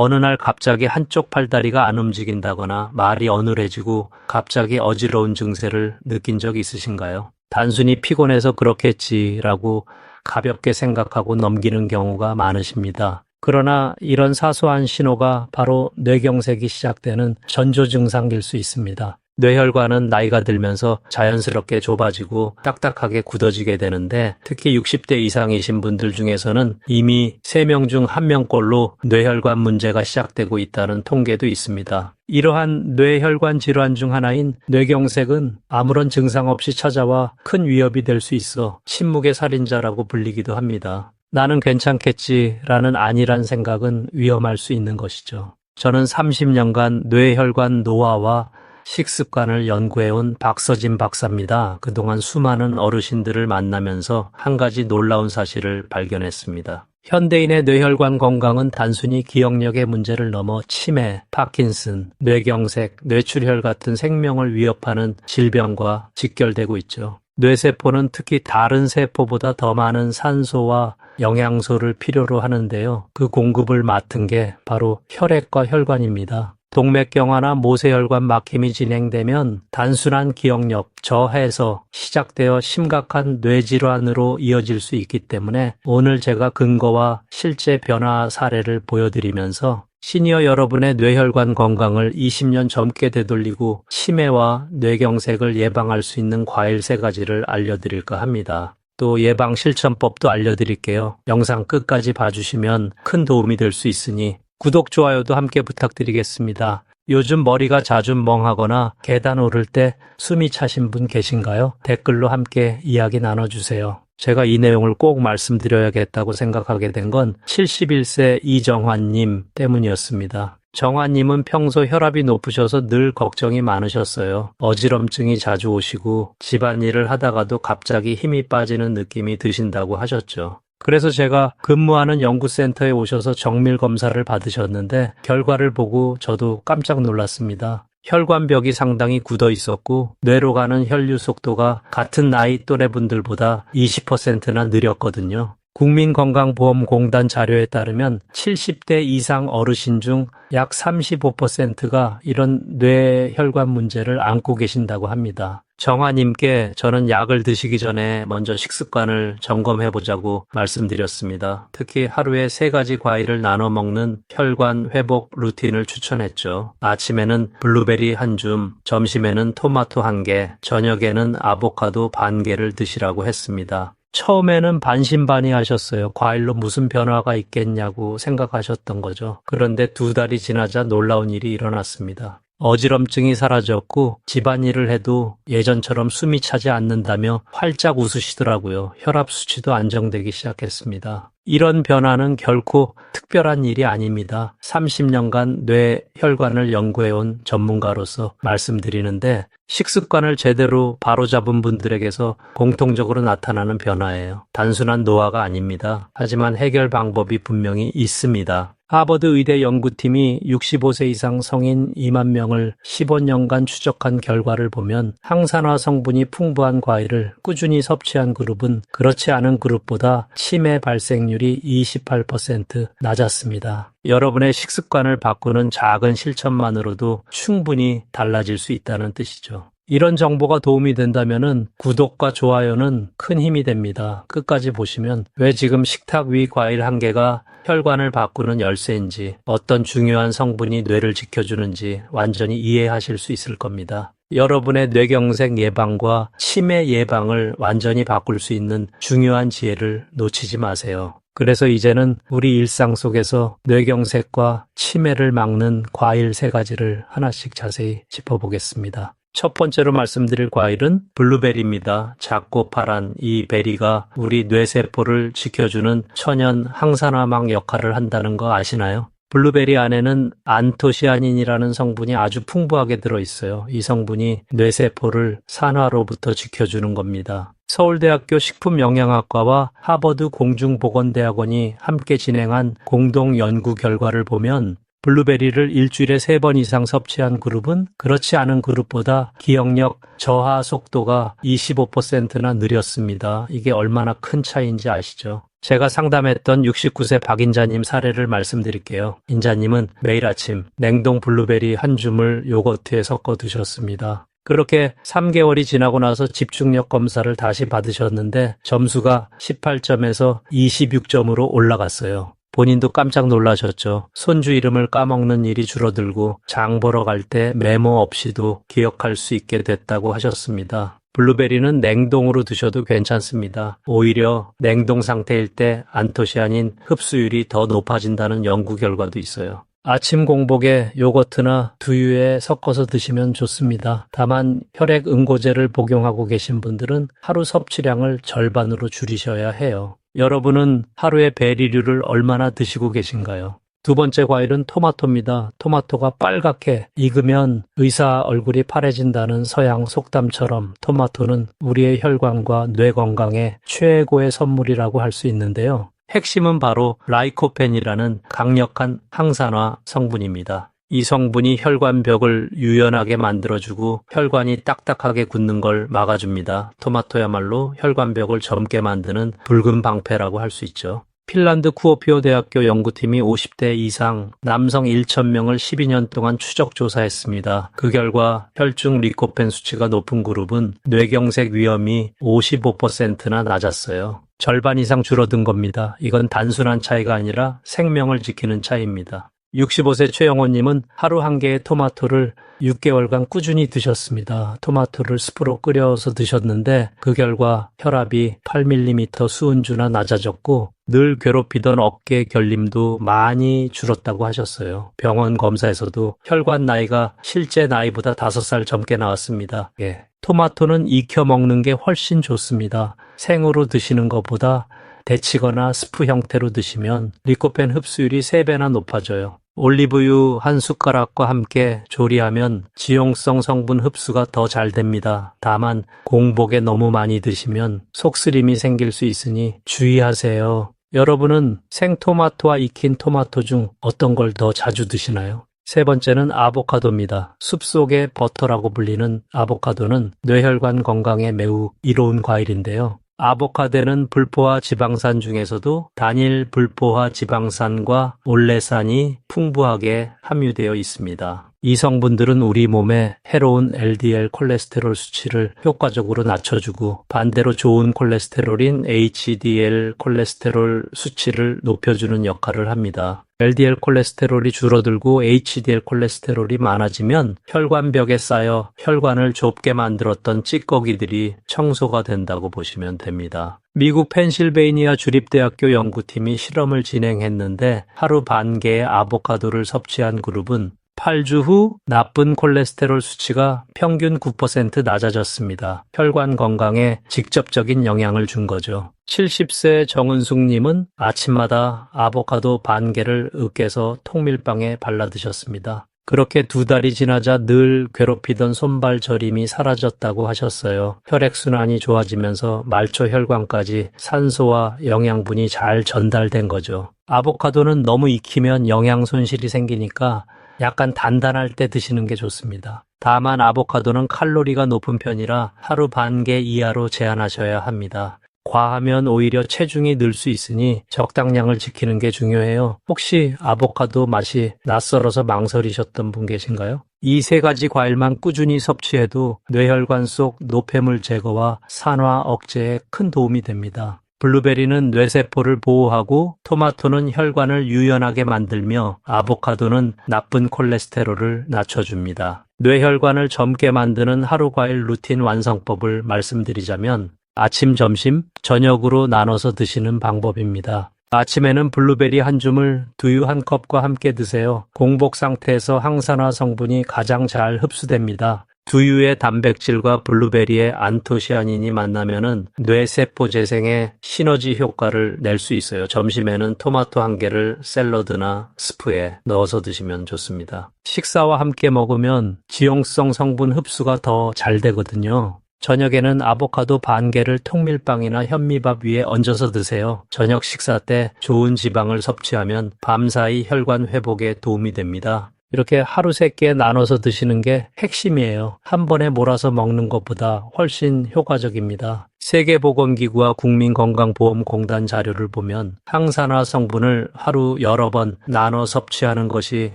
어느 날 갑자기 한쪽 팔다리가 안 움직인다거나 말이 어눌해지고 갑자기 어지러운 증세를 느낀 적 있으신가요? 단순히 피곤해서 그렇겠지라고 가볍게 생각하고 넘기는 경우가 많으십니다. 그러나 이런 사소한 신호가 바로 뇌경색이 시작되는 전조 증상일 수 있습니다. 뇌혈관은 나이가 들면서 자연스럽게 좁아지고 딱딱하게 굳어지게 되는데 특히 60대 이상이신 분들 중에서는 이미 3명 중 1명꼴로 뇌혈관 문제가 시작되고 있다는 통계도 있습니다. 이러한 뇌혈관 질환 중 하나인 뇌경색은 아무런 증상 없이 찾아와 큰 위협이 될 수 있어 침묵의 살인자라고 불리기도 합니다. 나는 괜찮겠지라는 안일한 생각은 위험할 수 있는 것이죠. 저는 30년간 뇌혈관 노화와 식습관을 연구해온 박서진 박사입니다. 그동안 수많은 어르신들을 만나면서 한 가지 놀라운 사실을 발견했습니다. 현대인의 뇌혈관 건강은 단순히 기억력의 문제를 넘어 치매, 파킨슨, 뇌경색, 뇌출혈 같은 생명을 위협하는 질병과 직결되고 있죠. 뇌세포는 특히 다른 세포보다 더 많은 산소와 영양소를 필요로 하는데요. 그 공급을 맡은 게 바로 혈액과 혈관입니다. 동맥경화나 모세혈관 막힘이 진행되면 단순한 기억력, 저해에서 시작되어 심각한 뇌질환으로 이어질 수 있기 때문에 오늘 제가 근거와 실제 변화 사례를 보여드리면서 시니어 여러분의 뇌혈관 건강을 20년 젊게 되돌리고 치매와 뇌경색을 예방할 수 있는 과일 세 가지를 알려드릴까 합니다. 또 예방 실천법도 알려드릴게요. 영상 끝까지 봐주시면 큰 도움이 될 수 있으니 구독, 좋아요도 함께 부탁드리겠습니다. 요즘 머리가 자주 멍하거나 계단 오를 때 숨이 차신 분 계신가요? 댓글로 함께 이야기 나눠주세요. 제가 이 내용을 꼭 말씀드려야겠다고 생각하게 된 건 71세 이정환님 때문이었습니다. 정환님은 평소 혈압이 높으셔서 늘 걱정이 많으셨어요. 어지럼증이 자주 오시고 집안일을 하다가도 갑자기 힘이 빠지는 느낌이 드신다고 하셨죠. 그래서 제가 근무하는 연구센터에 오셔서 정밀 검사를 받으셨는데 결과를 보고 저도 깜짝 놀랐습니다. 혈관벽이 상당히 굳어 있었고 뇌로 가는 혈류 속도가 같은 나이 또래 분들보다 20%나 느렸거든요. 국민건강보험공단 자료에 따르면 70대 이상 어르신 중 약 35%가 이런 뇌혈관 문제를 안고 계신다고 합니다. 정화님께 저는 약을 드시기 전에 먼저 식습관을 점검해 보자고 말씀드렸습니다. 특히 하루에 세 가지 과일을 나눠 먹는 혈관 회복 루틴을 추천했죠. 아침에는 블루베리 한 줌, 점심에는 토마토 한 개, 저녁에는 아보카도 반 개를 드시라고 했습니다. 처음에는 반신반의 하셨어요. 과일로 무슨 변화가 있겠냐고 생각하셨던 거죠. 그런데 두 달이 지나자 놀라운 일이 일어났습니다. 어지럼증이 사라졌고 집안일을 해도 예전처럼 숨이 차지 않는다며 활짝 웃으시더라고요. 혈압 수치도 안정되기 시작했습니다. 이런 변화는 결코 특별한 일이 아닙니다. 30년간 뇌혈관을 연구해온 전문가로서 말씀드리는데 식습관을 제대로 바로잡은 분들에게서 공통적으로 나타나는 변화예요. 단순한 노화가 아닙니다. 하지만 해결 방법이 분명히 있습니다. 하버드 의대 연구팀이 65세 이상 성인 2만 명을 15년간 추적한 결과를 보면 항산화 성분이 풍부한 과일을 꾸준히 섭취한 그룹은 그렇지 않은 그룹보다 치매 발생률 이 28% 낮았습니다. 여러분의 식습관을 바꾸는 작은 실천만으로도 충분히 달라질 수 있다는 뜻이죠. 이런 정보가 도움이 된다면 구독과 좋아요는 큰 힘이 됩니다. 끝까지 보시면 왜 지금 식탁 위 과일 한 개가 혈관을 바꾸는 열쇠인지 어떤 중요한 성분이 뇌를 지켜주는지 완전히 이해하실 수 있을 겁니다. 여러분의 뇌경색 예방과 치매 예방을 완전히 바꿀 수 있는 중요한 지혜를 놓치지 마세요. 그래서 이제는 우리 일상 속에서 뇌경색과 치매를 막는 과일 세 가지를 하나씩 자세히 짚어보겠습니다. 첫 번째로 말씀드릴 과일은 블루베리입니다. 작고 파란 이 베리가 우리 뇌세포를 지켜주는 천연 항산화막 역할을 한다는 거 아시나요? 블루베리 안에는 안토시아닌이라는 성분이 아주 풍부하게 들어있어요. 이 성분이 뇌세포를 산화로부터 지켜주는 겁니다. 서울대학교 식품영양학과와 하버드 공중보건대학원이 함께 진행한 공동 연구 결과를 보면 블루베리를 일주일에 세번 이상 섭취한 그룹은 그렇지 않은 그룹보다 기억력 저하 속도가 25%나 느렸습니다. 이게 얼마나 큰 차이인지 아시죠? 제가 상담했던 69세 박인자님 사례를 말씀드릴게요. 인자님은 매일 아침 냉동 블루베리 한 줌을 요거트에 섞어 드셨습니다. 그렇게 3개월이 지나고 나서 집중력 검사를 다시 받으셨는데 점수가 18점에서 26점으로 올라갔어요. 본인도 깜짝 놀라셨죠. 손주 이름을 까먹는 일이 줄어들고 장 보러 갈 때 메모 없이도 기억할 수 있게 됐다고 하셨습니다. 블루베리는 냉동으로 드셔도 괜찮습니다. 오히려 냉동 상태일 때 안토시아닌 흡수율이 더 높아진다는 연구 결과도 있어요. 아침 공복에 요거트나 두유에 섞어서 드시면 좋습니다. 다만 혈액 응고제를 복용하고 계신 분들은 하루 섭취량을 절반으로 줄이셔야 해요. 여러분은 하루에 베리류를 얼마나 드시고 계신가요? 두 번째 과일은 토마토입니다. 토마토가 빨갛게 익으면 의사 얼굴이 파래진다는 서양 속담처럼 토마토는 우리의 혈관과 뇌 건강에 최고의 선물이라고 할 수 있는데요. 핵심은 바로 라이코펜이라는 강력한 항산화 성분입니다. 이 성분이 혈관벽을 유연하게 만들어주고 혈관이 딱딱하게 굳는 걸 막아줍니다. 토마토야말로 혈관벽을 젊게 만드는 붉은 방패라고 할 수 있죠. 핀란드 쿠오피오 대학교 연구팀이 50대 이상 남성 1,000명을 12년 동안 추적 조사했습니다. 그 결과 혈중 리코펜 수치가 높은 그룹은 뇌경색 위험이 55%나 낮았어요. 절반 이상 줄어든 겁니다. 이건 단순한 차이가 아니라 생명을 지키는 차이입니다. 65세 최영호님은 하루 한 개의 토마토를 6개월간 꾸준히 드셨습니다. 토마토를 스프로 끓여서 드셨는데 그 결과 혈압이 8mm 수은주나 낮아졌고 늘 괴롭히던 어깨 결림도 많이 줄었다고 하셨어요. 병원 검사에서도 혈관 나이가 실제 나이보다 5살 젊게 나왔습니다. 예. 토마토는 익혀 먹는 게 훨씬 좋습니다. 생으로 드시는 것보다 데치거나 스프 형태로 드시면 리코펜 흡수율이 3배나 높아져요. 올리브유 한 숟가락과 함께 조리하면 지용성 성분 흡수가 더 잘 됩니다. 다만 공복에 너무 많이 드시면 속쓰림이 생길 수 있으니 주의하세요. 여러분은 생토마토와 익힌 토마토 중 어떤 걸 더 자주 드시나요? 세 번째는 아보카도입니다. 숲속의 버터라고 불리는 아보카도는 뇌혈관 건강에 매우 이로운 과일인데요. 아보카도는 불포화 지방산 중에서도 단일 불포화 지방산과 올레산이 풍부하게 함유되어 있습니다. 이 성분들은 우리 몸에 해로운 LDL 콜레스테롤 수치를 효과적으로 낮춰주고 반대로 좋은 콜레스테롤인 HDL 콜레스테롤 수치를 높여주는 역할을 합니다. LDL 콜레스테롤이 줄어들고 HDL 콜레스테롤이 많아지면 혈관벽에 쌓여 혈관을 좁게 만들었던 찌꺼기들이 청소가 된다고 보시면 됩니다. 미국 펜실베이니아 주립대학교 연구팀이 실험을 진행했는데 하루 반 개의 아보카도를 섭취한 그룹은 8주 후 나쁜 콜레스테롤 수치가 평균 9% 낮아졌습니다. 혈관 건강에 직접적인 영향을 준 거죠. 70세 정은숙님은 아침마다 아보카도 반 개를 으깨서 통밀빵에 발라 드셨습니다. 그렇게 두 달이 지나자 늘 괴롭히던 손발 저림이 사라졌다고 하셨어요. 혈액순환이 좋아지면서 말초 혈관까지 산소와 영양분이 잘 전달된 거죠. 아보카도는 너무 익히면 영양 손실이 생기니까 약간 단단할 때 드시는 게 좋습니다. 다만 아보카도는 칼로리가 높은 편이라 하루 반 개 이하로 제한하셔야 합니다. 과하면 오히려 체중이 늘 수 있으니 적당량을 지키는 게 중요해요. 혹시 아보카도 맛이 낯설어서 망설이셨던 분 계신가요? 이 세 가지 과일만 꾸준히 섭취해도 뇌혈관 속 노폐물 제거와 산화 억제에 큰 도움이 됩니다. 블루베리는 뇌세포를 보호하고 토마토는 혈관을 유연하게 만들며 아보카도는 나쁜 콜레스테롤을 낮춰줍니다. 뇌혈관을 젊게 만드는 하루 과일 루틴 완성법을 말씀드리자면 아침, 점심, 저녁으로 나눠서 드시는 방법입니다. 아침에는 블루베리 한 줌을 두유 한 컵과 함께 드세요. 공복 상태에서 항산화 성분이 가장 잘 흡수됩니다. 두유의 단백질과 블루베리의 안토시아닌이 만나면은 뇌세포 재생에 시너지 효과를 낼 수 있어요. 점심에는 토마토 한 개를 샐러드나 스프에 넣어서 드시면 좋습니다. 식사와 함께 먹으면 지용성 성분 흡수가 더 잘 되거든요. 저녁에는 아보카도 반 개를 통밀빵이나 현미밥 위에 얹어서 드세요. 저녁 식사 때 좋은 지방을 섭취하면 밤사이 혈관 회복에 도움이 됩니다. 이렇게 하루 세 끼에 나눠서 드시는 게 핵심이에요. 한 번에 몰아서 먹는 것보다 훨씬 효과적입니다. 세계보건기구와 국민건강보험공단 자료를 보면 항산화 성분을 하루 여러 번 나눠 섭취하는 것이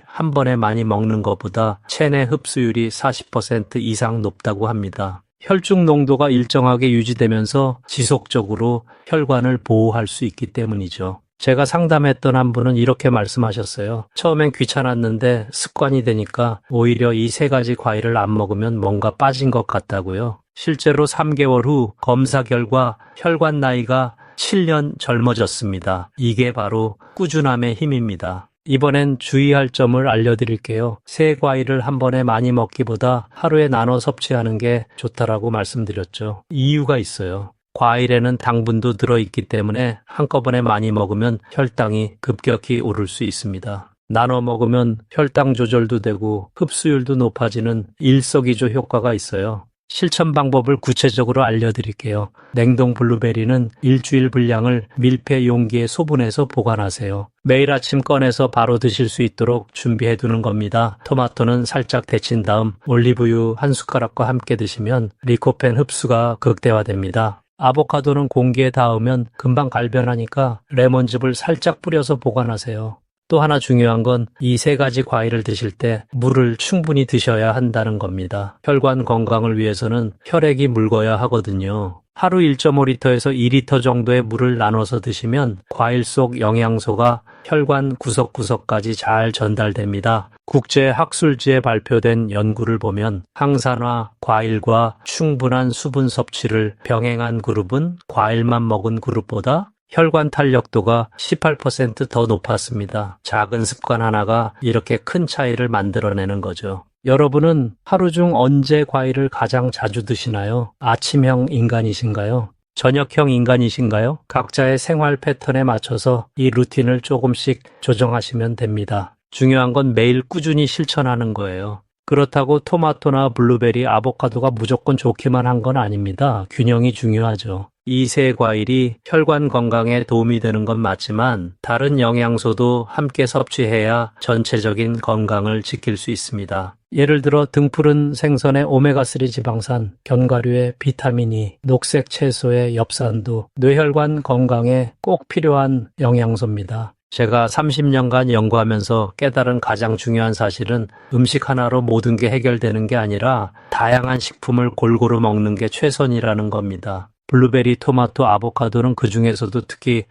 한 번에 많이 먹는 것보다 체내 흡수율이 40% 이상 높다고 합니다. 혈중 농도가 일정하게 유지되면서 지속적으로 혈관을 보호할 수 있기 때문이죠. 제가 상담했던 한 분은 이렇게 말씀하셨어요. 처음엔 귀찮았는데 습관이 되니까 오히려 이 세 가지 과일을 안 먹으면 뭔가 빠진 것 같다고요. 실제로 3개월 후 검사 결과 혈관 나이가 7년 젊어졌습니다. 이게 바로 꾸준함의 힘입니다. 이번엔 주의할 점을 알려드릴게요. 새 과일을 한 번에 많이 먹기보다 하루에 나눠 섭취하는 게 좋다라고 말씀드렸죠. 이유가 있어요. 과일에는 당분도 들어있기 때문에 한꺼번에 많이 먹으면 혈당이 급격히 오를 수 있습니다. 나눠 먹으면 혈당 조절도 되고 흡수율도 높아지는 일석이조 효과가 있어요. 실천 방법을 구체적으로 알려드릴게요. 냉동 블루베리는 일주일 분량을 밀폐 용기에 소분해서 보관하세요. 매일 아침 꺼내서 바로 드실 수 있도록 준비해 두는 겁니다. 토마토는 살짝 데친 다음 올리브유 한 숟가락과 함께 드시면 리코펜 흡수가 극대화됩니다. 아보카도는 공기에 닿으면 금방 갈변하니까 레몬즙을 살짝 뿌려서 보관하세요. 또 하나 중요한 건 이 세 가지 과일을 드실 때 물을 충분히 드셔야 한다는 겁니다. 혈관 건강을 위해서는 혈액이 묽어야 하거든요. 하루 1.5리터에서 2리터 정도의 물을 나눠서 드시면 과일 속 영양소가 혈관 구석구석까지 잘 전달됩니다. 국제 학술지에 발표된 연구를 보면 항산화 과일과 충분한 수분 섭취를 병행한 그룹은 과일만 먹은 그룹보다 혈관 탄력도가 18%더 높았습니다. 작은 습관 하나가 이렇게 큰 차이를 만들어내는 거죠. 여러분은 하루 중 언제 과일을 가장 자주 드시나요? 아침형 인간이신가요? 저녁형 인간이신가요? 각자의 생활 패턴에 맞춰서 이 루틴을 조금씩 조정하시면 됩니다. 중요한 건 매일 꾸준히 실천하는 거예요. 그렇다고 토마토나 블루베리, 아보카도가 무조건 좋기만 한 건 아닙니다. 균형이 중요하죠. 이세 과일이 혈관 건강에 도움이 되는 건 맞지만 다른 영양소도 함께 섭취해야 전체적인 건강을 지킬 수 있습니다. 예를 들어 등푸른 생선의 오메가3 지방산, 견과류의 비타민 E, 녹색 채소의 엽산도 뇌혈관 건강에 꼭 필요한 영양소입니다. 제가 30년간 연구하면서 깨달은 가장 중요한 사실은 음식 하나로 모든 게 해결되는 게 아니라 다양한 식품을 골고루 먹는 게 최선이라는 겁니다. 블루베리, 토마토, 아보카도는 그 중에서도 특히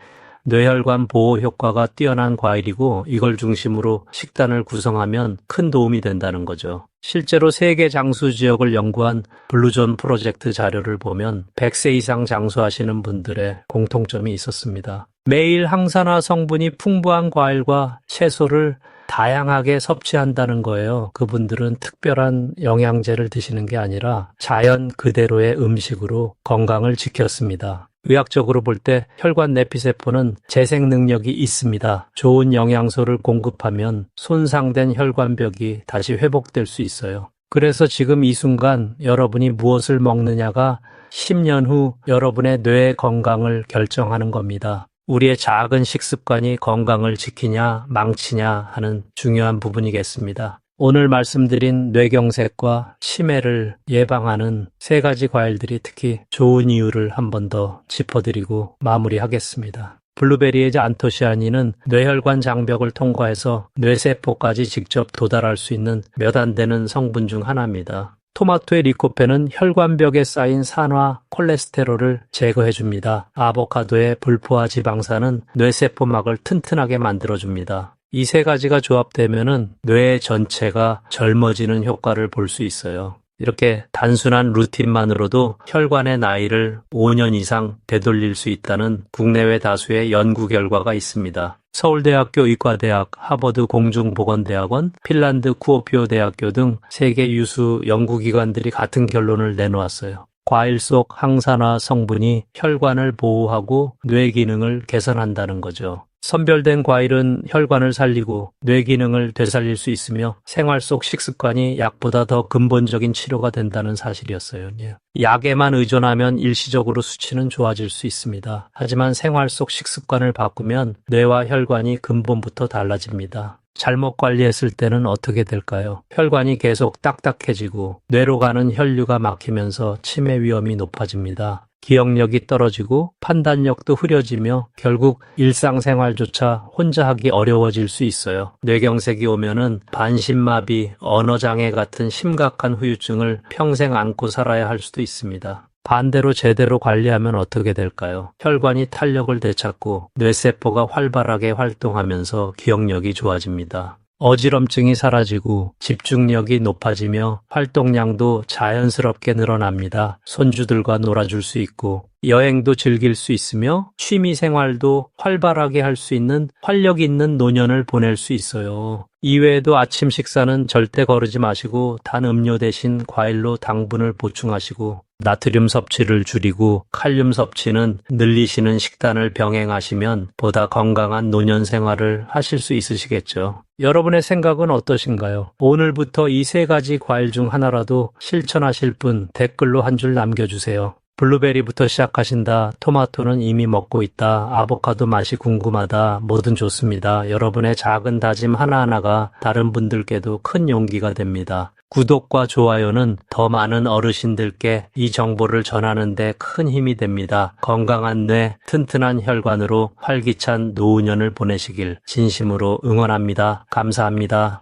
뇌혈관 보호 효과가 뛰어난 과일이고 이걸 중심으로 식단을 구성하면 큰 도움이 된다는 거죠. 실제로 세계 장수 지역을 연구한 블루존 프로젝트 자료를 보면 100세 이상 장수하시는 분들의 공통점이 있었습니다. 매일 항산화 성분이 풍부한 과일과 채소를 다양하게 섭취한다는 거예요. 그분들은 특별한 영양제를 드시는 게 아니라 자연 그대로의 음식으로 건강을 지켰습니다. 의학적으로 볼 때 혈관 내피세포는 재생 능력이 있습니다. 좋은 영양소를 공급하면 손상된 혈관벽이 다시 회복될 수 있어요. 그래서 지금 이 순간 여러분이 무엇을 먹느냐가 10년 후 여러분의 뇌 건강을 결정하는 겁니다. 우리의 작은 식습관이 건강을 지키냐 망치냐 하는 중요한 부분이겠습니다. 오늘 말씀드린 뇌경색과 치매를 예방하는 세 가지 과일들이 특히 좋은 이유를 한 번 더 짚어드리고 마무리하겠습니다. 블루베리의 안토시아닌은 뇌혈관 장벽을 통과해서 뇌세포까지 직접 도달할 수 있는 몇 안 되는 성분 중 하나입니다. 토마토의 리코펜은 혈관벽에 쌓인 산화 콜레스테롤을 제거해줍니다. 아보카도의 불포화 지방산은 뇌세포막을 튼튼하게 만들어줍니다. 이 세 가지가 조합되면은 뇌 전체가 젊어지는 효과를 볼 수 있어요. 이렇게 단순한 루틴만으로도 혈관의 나이를 5년 이상 되돌릴 수 있다는 국내외 다수의 연구 결과가 있습니다. 서울대학교 의과대학, 하버드 공중보건대학원, 핀란드 쿠오피오 대학교 등 세계 유수 연구기관들이 같은 결론을 내놓았어요. 과일 속 항산화 성분이 혈관을 보호하고 뇌 기능을 개선한다는 거죠. 선별된 과일은 혈관을 살리고 뇌 기능을 되살릴 수 있으며 생활 속 식습관이 약보다 더 근본적인 치료가 된다는 사실이었어요. 예. 약에만 의존하면 일시적으로 수치는 좋아질 수 있습니다. 하지만 생활 속 식습관을 바꾸면 뇌와 혈관이 근본부터 달라집니다. 잘못 관리했을 때는 어떻게 될까요? 혈관이 계속 딱딱해지고 뇌로 가는 혈류가 막히면서 치매 위험이 높아집니다. 기억력이 떨어지고 판단력도 흐려지며 결국 일상생활조차 혼자 하기 어려워질 수 있어요. 뇌경색이 오면은 반신마비, 언어장애 같은 심각한 후유증을 평생 안고 살아야 할 수도 있습니다. 반대로 제대로 관리하면 어떻게 될까요? 혈관이 탄력을 되찾고 뇌세포가 활발하게 활동하면서 기억력이 좋아집니다. 어지럼증이 사라지고 집중력이 높아지며 활동량도 자연스럽게 늘어납니다. 손주들과 놀아줄 수 있고 여행도 즐길 수 있으며 취미 생활도 활발하게 할 수 있는 활력 있는 노년을 보낼 수 있어요. 이외에도 아침 식사는 절대 거르지 마시고 단 음료 대신 과일로 당분을 보충하시고 나트륨 섭취를 줄이고 칼륨 섭취는 늘리시는 식단을 병행하시면 보다 건강한 노년 생활을 하실 수 있으시겠죠. 여러분의 생각은 어떠신가요? 오늘부터 이 세 가지 과일 중 하나라도 실천하실 분 댓글로 한 줄 남겨주세요. 블루베리부터 시작하신다. 토마토는 이미 먹고 있다. 아보카도 맛이 궁금하다. 뭐든 좋습니다. 여러분의 작은 다짐 하나하나가 다른 분들께도 큰 용기가 됩니다. 구독과 좋아요는 더 많은 어르신들께 이 정보를 전하는데 큰 힘이 됩니다. 건강한 뇌, 튼튼한 혈관으로 활기찬 노후년을 보내시길 진심으로 응원합니다. 감사합니다.